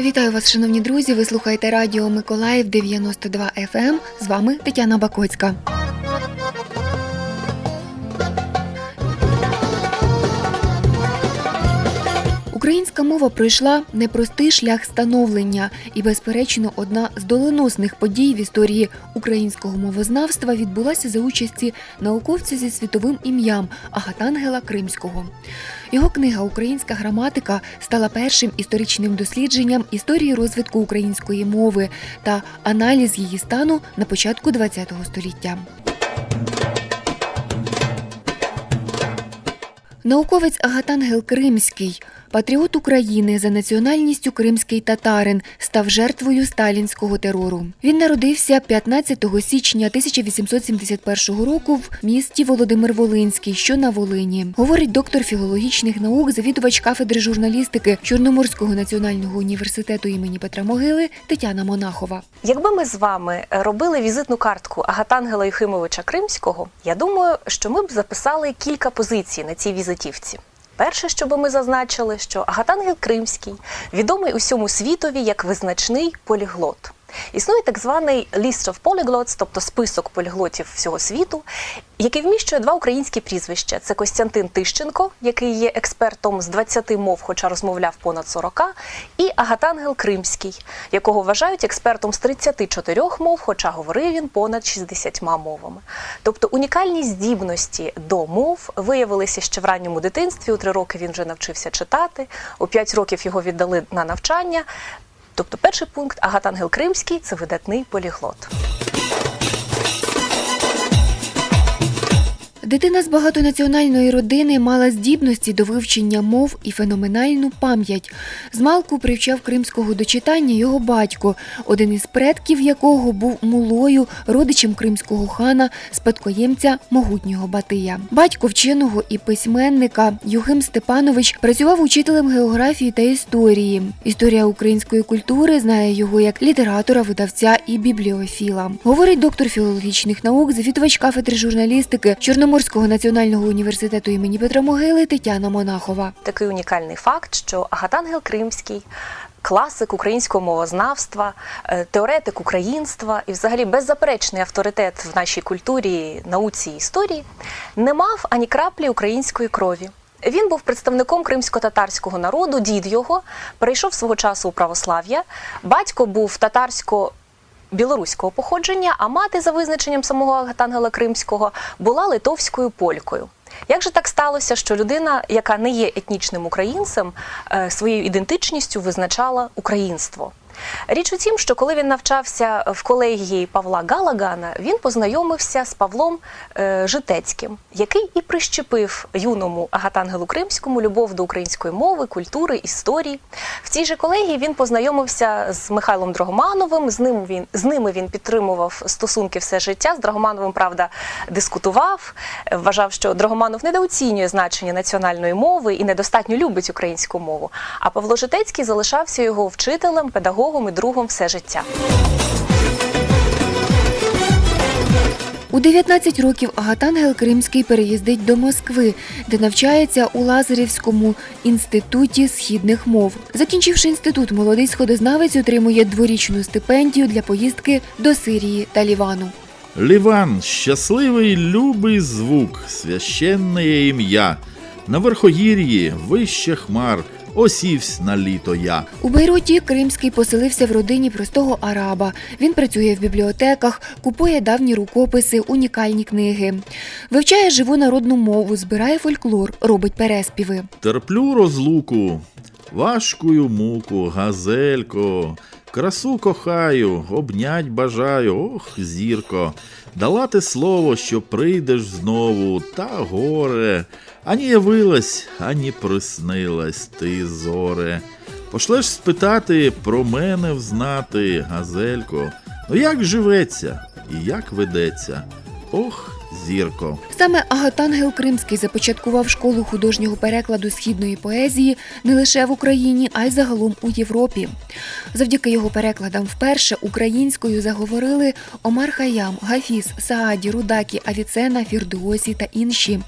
Вітаю вас, шановні друзі. Ви слухаєте радіо Миколаїв 92 FM. Ем. З вами Тетяна Бакоцька. Українська мова пройшла непростий шлях становлення, і, безперечно, одна з доленосних подій в історії українського мовознавства відбулася за участі науковця зі світовим ім'ям Агатангела Кримського. Його книга Українська граматика стала першим історичним дослідженням історії розвитку української мови та аналіз її стану на початку ХХ століття. Науковець Агатангел Кримський, патріот України за національністю кримський татарин, став жертвою сталінського терору. Він народився 15 січня 1871 року в місті Володимир Волинський, що на Волині. Говорить доктор філологічних наук, завідувач кафедри журналістики Чорноморського національного університету імені Петра Могили Тетяна Монахова. Якби ми з вами робили візитну картку Агатангела Юхимовича Кримського, я думаю, що ми б записали кілька позицій на цій візитівці. Перше, що би ми зазначили, що Агатангел Кримський відомий усьому світові як визначний поліглот. Існує так званий List of Polyglots, тобто список поліглотів всього світу, який вміщує два українські прізвища: це Костянтин Тищенко, який є експертом з 20 мов, хоча розмовляв понад 40, і Агатангел Кримський, якого вважають експертом з 34 мов, хоча говорив він понад 60 мовами. Тобто унікальні здібності до мов виявилися ще в ранньому дитинстві. У три роки він вже навчився читати, у 5 років його віддали на навчання. Тобто, перший пункт Агатангел Кримський це видатний поліглот. Дитина з багатонаціональної родини мала здібності до вивчення мов і феноменальну пам'ять. Змалку привчав кримського до читання його батько, один із предків якого був мулою, родичем кримського хана, спадкоємця могутнього Батия. Батько вченого і письменника Юхим Степанович працював учителем географії та історії. Історія української культури знає його як літератора, видавця і бібліофіла. Говорить доктор філологічних наук, завідувач кафедри журналістики Чорноморського національного університету імені Петра Могили Тетяна Монахова. Такий унікальний факт, що Агатангел Кримський. Класик українського мовознавства, е, теоретик українства і, взагалі, беззаперечний авторитет в нашій культурі, науці і історії, не мав ані краплі української крові. Він був представником кримсько-татарського народу, дід його перейшов свого часу у православ'я. Батько був татарсько білоруського походження, а мати, за визначенням самого Агатангела Кримського, була литовською полькою. Як же так сталося, що людина, яка не є етнічним українцем, е, своєю ідентичністю визначала українство? Річ у тім, що коли він навчався в колегії Павла Галагана, він познайомився з Павлом е, Житецьким, який і прищепив юному Агатангелу Кримському любов до української мови, культури, історії. В цій же колегії він познайомився з Михайлом Драгомановим. З ним він з ними він підтримував стосунки все життя. З Драгомановим, правда, дискутував. Вважав, що Драгоманов недооцінює значення національної мови і недостатньо любить українську мову. А Павло Житецький залишався його вчителем, педагогом і другом все життя. У 19 років Агатангел Кримський переїздить до Москви, де навчається у Лазарівському інституті східних мов. Закінчивши інститут, молодий сходознавець отримує дворічну стипендію для поїздки до Сирії та Лівану. Ліван, щасливий любий звук, священне ім'я. На верхогір'ї вище хмар, осівсь на літо я. У Бейруті Кримський поселився в родині простого араба. Він працює в бібліотеках, купує давні рукописи, унікальні книги. Вивчає живу народну мову, збирає фольклор, робить переспіви. Терплю розлуку, важкую муку, газелько, красу кохаю, обнять бажаю, ох, зірко. Дала ти слово, що прийдеш знову, та горе, ані явилась, ані приснилась ти зоре. Пошлеш спитати про мене взнати, газелько. Ну як живеться і як ведеться? Ох, зірко. Саме Агатангел Кримський започаткував школу художнього перекладу східної поезії не лише в Україні, а й загалом у Європі. Завдяки його перекладам вперше українською заговорили Омар Хаям, Гафіс, Сааді, Рудакі, Авіцена, Фірдуосі та інші.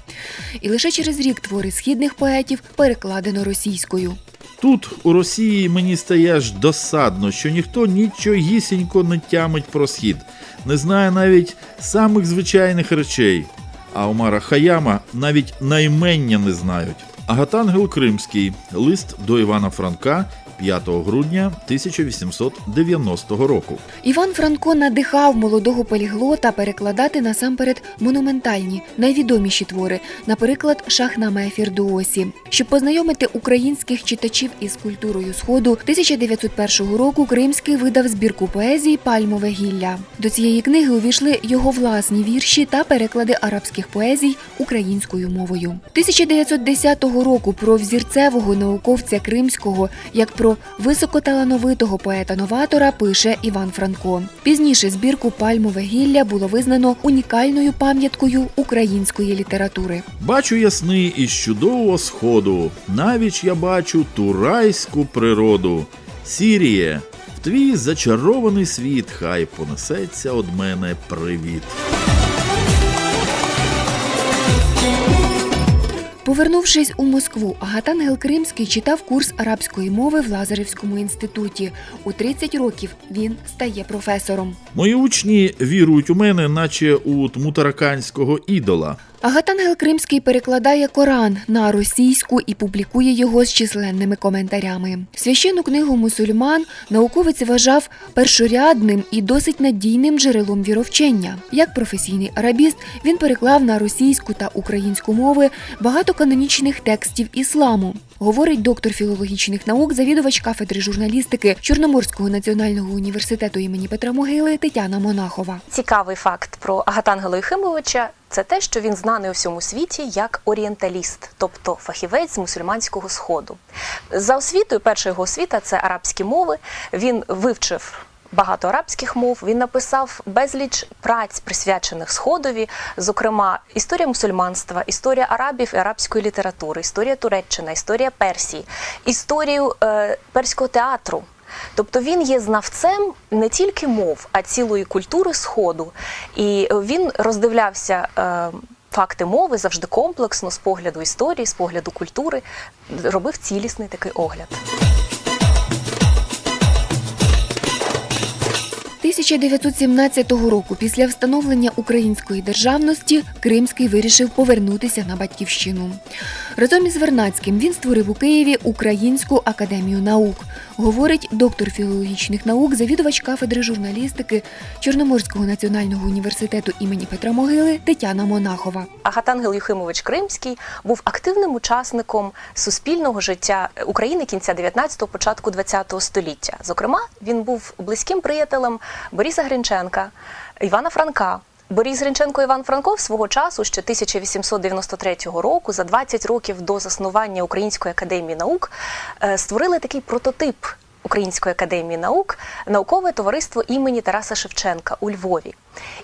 І лише через рік твори східних поетів перекладено російською. Тут, у Росії, мені стає аж досадно, що ніхто нічогісінько не тямить про схід, не знає навіть самих звичайних речей. А Омара Хаяма навіть наймення не знають. Агатангел Кримський. Лист до Івана Франка 5 грудня 1890 року. Іван Франко надихав молодого поліглота перекладати насамперед монументальні, найвідоміші твори, наприклад, Шахнаме Фірдуосі. Щоб познайомити українських читачів із культурою Сходу, 1901 року Кримський видав збірку поезії Пальмове гілля. До цієї книги увійшли його власні вірші та переклади арабських поезій українською мовою. 1910 року про взірцевого науковця Кримського як про високоталановитого поета-новатора пише Іван Франко. Пізніше збірку Пальмове гілля було визнано унікальною пам'яткою української літератури. Бачу ясний із чудового сходу, навіч я бачу ту райську природу. Сіріє, в твій зачарований світ, хай понесеться од мене привіт. Повернувшись у Москву, Агатангел Кримський читав курс арабської мови в Лазаревському інституті. У 30 років він стає професором. Мої учні вірують у мене, наче у тмутараканського ідола. Агатангел Кримський перекладає Коран на російську і публікує його з численними коментарями. Священну книгу мусульман науковець вважав першорядним і досить надійним джерелом віровчення. Як професійний арабіст, він переклав на російську та українську мови багато канонічних текстів ісламу. Говорить доктор філологічних наук, завідувач кафедри журналістики Чорноморського національного університету імені Петра Могили Тетяна Монахова. Цікавий факт про Агатангела Юхимовича це те, що він знаний у всьому світі як орієнталіст, тобто фахівець з мусульманського сходу. За освітою, перша його освіта це арабські мови. Він вивчив. Багато арабських мов він написав безліч праць, присвячених сходові, зокрема історія мусульманства, історія арабів і арабської літератури, історія Туреччини, історія Персії, історію е, перського театру. Тобто він є знавцем не тільки мов, а цілої культури Сходу. І він роздивлявся е, факти мови завжди комплексно з погляду історії, з погляду культури, робив цілісний такий огляд. 1917 року, після встановлення української державності, Кримський вирішив повернутися на батьківщину. Разом із Вернацьким він створив у Києві Українську академію наук, говорить доктор філологічних наук, завідувач кафедри журналістики Чорноморського національного університету імені Петра Могили Тетяна Монахова. Агатангел Юхимович Кримський був активним учасником суспільного життя України кінця 19-го, початку 20-го століття. Зокрема, він був близьким приятелем Бориса Гринченка, Івана Франка. Борис Гринченко Іван Франков свого часу, ще 1893 року, за 20 років до заснування Української академії наук, е, створили такий прототип Української академії наук наукове товариство імені Тараса Шевченка у Львові.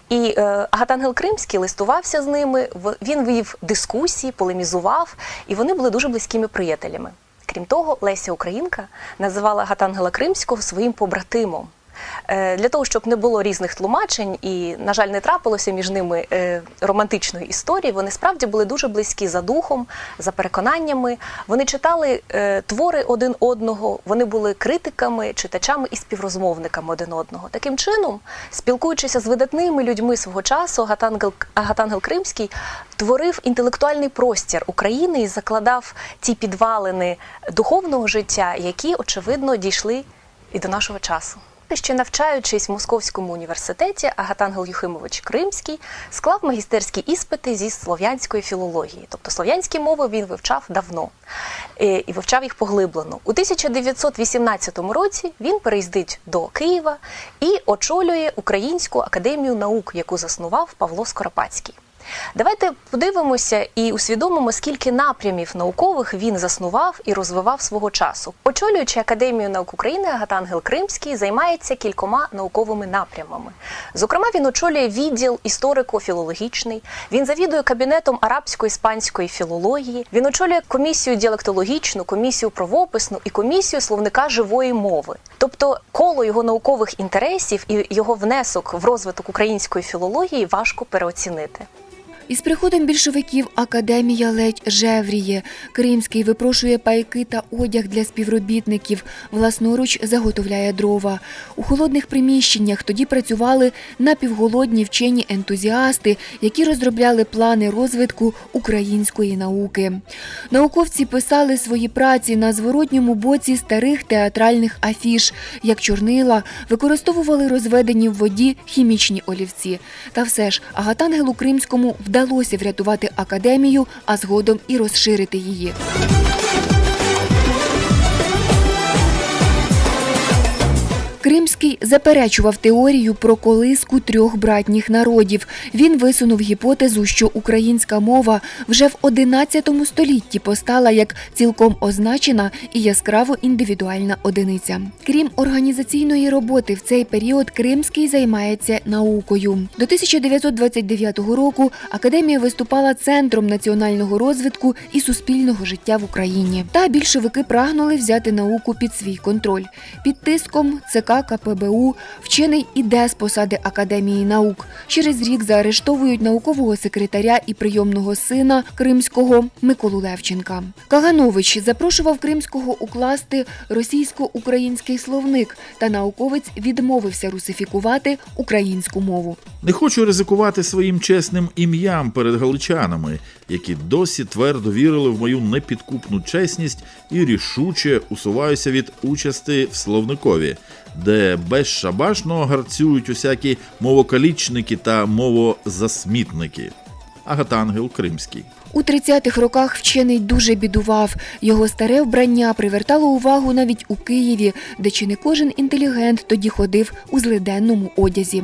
І е, Агатангел Кримський листувався з ними. Він вів дискусії, полемізував, і вони були дуже близькими приятелями. Крім того, Леся Українка називала Агатангела Кримського своїм побратимом. Е, Для того, щоб не було різних тлумачень і, на жаль, не трапилося між ними е, романтичної історії, вони справді були дуже близькі за духом, за переконаннями. Вони читали е, твори один одного, вони були критиками, читачами і співрозмовниками один одного. Таким чином, спілкуючися з видатними людьми свого часу, Агатангел, Агатангел Кримський творив інтелектуальний простір України і закладав ті підвалини духовного життя, які, очевидно, дійшли і до нашого часу. Ще навчаючись в Московському університеті, Агатангел Юхимович Кримський склав магістерські іспити зі слов'янської філології. Тобто слов'янські мови він вивчав давно е, і вивчав їх поглиблено. У 1918 році він переїздить до Києва і очолює Українську академію наук, яку заснував Павло Скоропадський. Давайте подивимося і усвідомимо, скільки напрямів наукових він заснував і розвивав свого часу. Очолюючи Академію наук України, Агатангел Кримський займається кількома науковими напрямами. Зокрема, він очолює відділ історико-філологічний, він завідує кабінетом арабсько-іспанської філології, він очолює комісію діалектологічну, комісію правописну і комісію словника живої мови. Тобто коло його наукових інтересів і його внесок в розвиток української філології важко переоцінити. Із приходом більшовиків академія ледь жевріє. Кримський випрошує пайки та одяг для співробітників, власноруч заготовляє дрова. У холодних приміщеннях тоді працювали напівголодні вчені ентузіасти, які розробляли плани розвитку української науки. Науковці писали свої праці на зворотньому боці старих театральних афіш, як чорнила, використовували розведені в воді хімічні олівці. Та все ж Агатангелу Кримському вдалося врятувати академію, а згодом і розширити її. Кримський заперечував теорію про колиску трьох братніх народів. Він висунув гіпотезу, що українська мова вже в XI столітті постала як цілком означена і яскраво індивідуальна одиниця. Крім організаційної роботи, в цей період Кримський займається наукою. До 1929 року академія виступала центром національного розвитку і суспільного життя в Україні. Та більшовики прагнули взяти науку під свій контроль. Під тиском ЦК КПБУ вчений іде з посади Академії наук. Через рік заарештовують наукового секретаря і прийомного сина Кримського Миколу Левченка. Каганович запрошував Кримського укласти російсько-український словник, та науковець відмовився русифікувати українську мову. Не хочу ризикувати своїм чесним ім'ям перед галичанами, які досі твердо вірили в мою непідкупну чесність і рішуче усуваюся від участі в словникові, де безшабашно гарцюють усякі мовокалічники та мовозасмітники. Агатангел Кримський. У 30-х роках вчений дуже бідував. Його старе вбрання привертало увагу навіть у Києві, де чи не кожен інтелігент тоді ходив у злиденному одязі.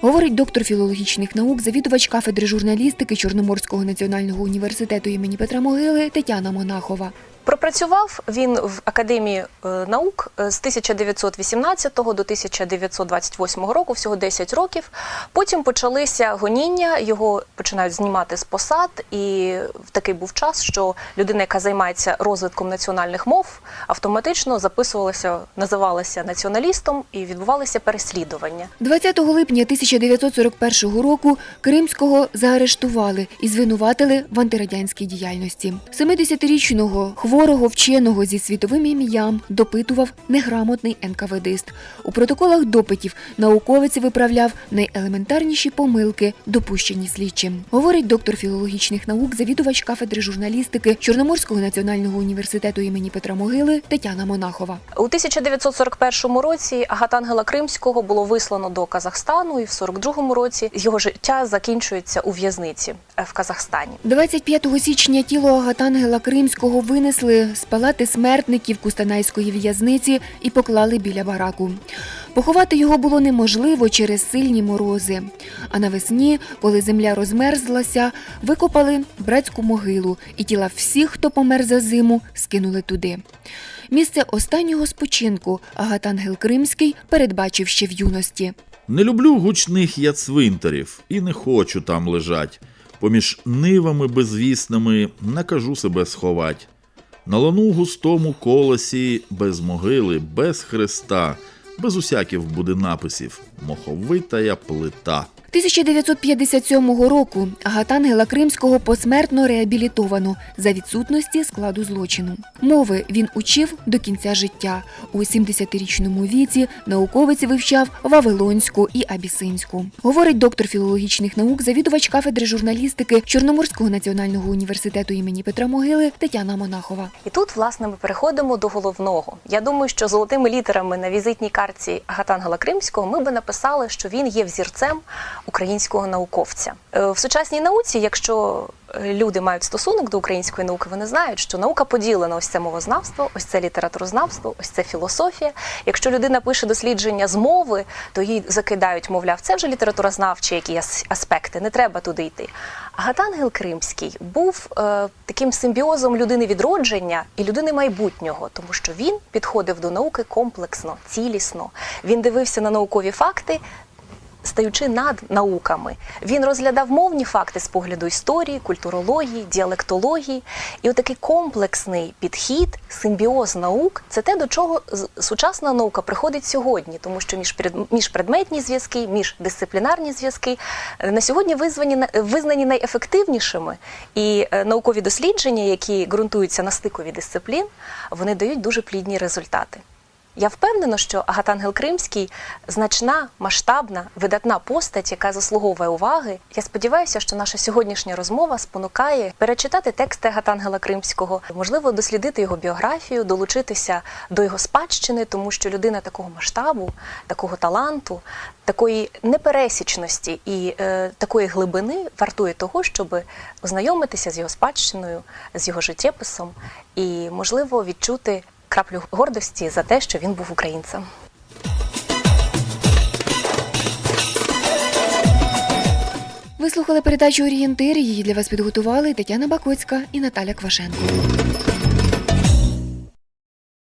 Говорить доктор філологічних наук, завідувач кафедри журналістики Чорноморського національного університету імені Петра Могили Тетяна Монахова. Пропрацював він в Академії е, наук е, з 1918 до 1928 року, всього 10 років. Потім почалися гоніння, його починають знімати з посад, і такий був час, що людина, яка займається розвитком національних мов, автоматично записувалася, називалася націоналістом і відбувалися переслідування. 20 липня 1941 року Кримського заарештували і звинуватили в антирадянській діяльності. 70-річного хворого вченого зі світовим ім'ям допитував неграмотний НКВДист. У протоколах допитів науковець виправляв найелементарніші помилки, допущені слідчим. Говорить доктор філологічних наук, завідувач кафедри журналістики Чорноморського національного університету імені Петра Могили Тетяна Монахова. У 1941 році Агатангела Кримського було вислано до Казахстану, і в 42 році його життя закінчується у в'язниці е, в Казахстані. 25 січня тіло Агатангела Кримського винесли з палати смертників Кустанайської в'язниці і поклали біля бараку. Поховати його було неможливо через сильні морози. А навесні, коли земля розмерзлася, викопали братську могилу і тіла всіх, хто помер за зиму, скинули туди. Місце останнього спочинку Агатангел Кримський передбачив ще в юності. Не люблю гучних я і не хочу там лежать. Поміж нивами безвісними накажу себе сховать. На лану густому колосі без могили, без хреста, без усяків буде написів, моховитая плита. 1957 року Агатангела Кримського посмертно реабілітовано за відсутності складу злочину. Мови він учив до кінця життя. У 70-річному віці науковець вивчав Вавилонську і Абісинську. Говорить доктор філологічних наук, завідувач кафедри журналістики Чорноморського національного університету імені Петра Могили Тетяна Монахова. І тут, власне, ми переходимо до головного. Я думаю, що золотими літерами на візитній картці Агатангела Кримського ми би написали, що він є взірцем українського науковця. Е, В сучасній науці, якщо е, люди мають стосунок до української науки, вони знають, що наука поділена ось це мовознавство, ось це літературознавство, ось це філософія. Якщо людина пише дослідження з мови, то їй закидають, мовляв, це вже літературознавчі які ас- аспекти, не треба туди йти. Агатангел Кримський був е, таким симбіозом людини відродження і людини майбутнього, тому що він підходив до науки комплексно, цілісно. Він дивився на наукові факти стаючи над науками. Він розглядав мовні факти з погляду історії, культурології, діалектології. І отакий комплексний підхід, симбіоз наук це те, до чого сучасна наука приходить сьогодні, тому що міжпред- міжпредметні зв'язки, міждисциплінарні зв'язки е, на сьогодні визвані, на- визнані найефективнішими. І е, наукові дослідження, які ґрунтуються на стикові дисциплін, вони дають дуже плідні результати. Я впевнена, що Агатангел Кримський значна, масштабна, видатна постать, яка заслуговує уваги. Я сподіваюся, що наша сьогоднішня розмова спонукає перечитати тексти Агатангела Кримського, можливо, дослідити його біографію, долучитися до його спадщини, тому що людина такого масштабу, такого таланту, такої непересічності і е, такої глибини вартує того, щоб ознайомитися з його спадщиною, з його життєписом і, можливо, відчути краплю гордості за те, що він був українцем. Ви слухали передачу Орієнтир. Її для вас підготували Тетяна Бакоцька і Наталя Квашенко.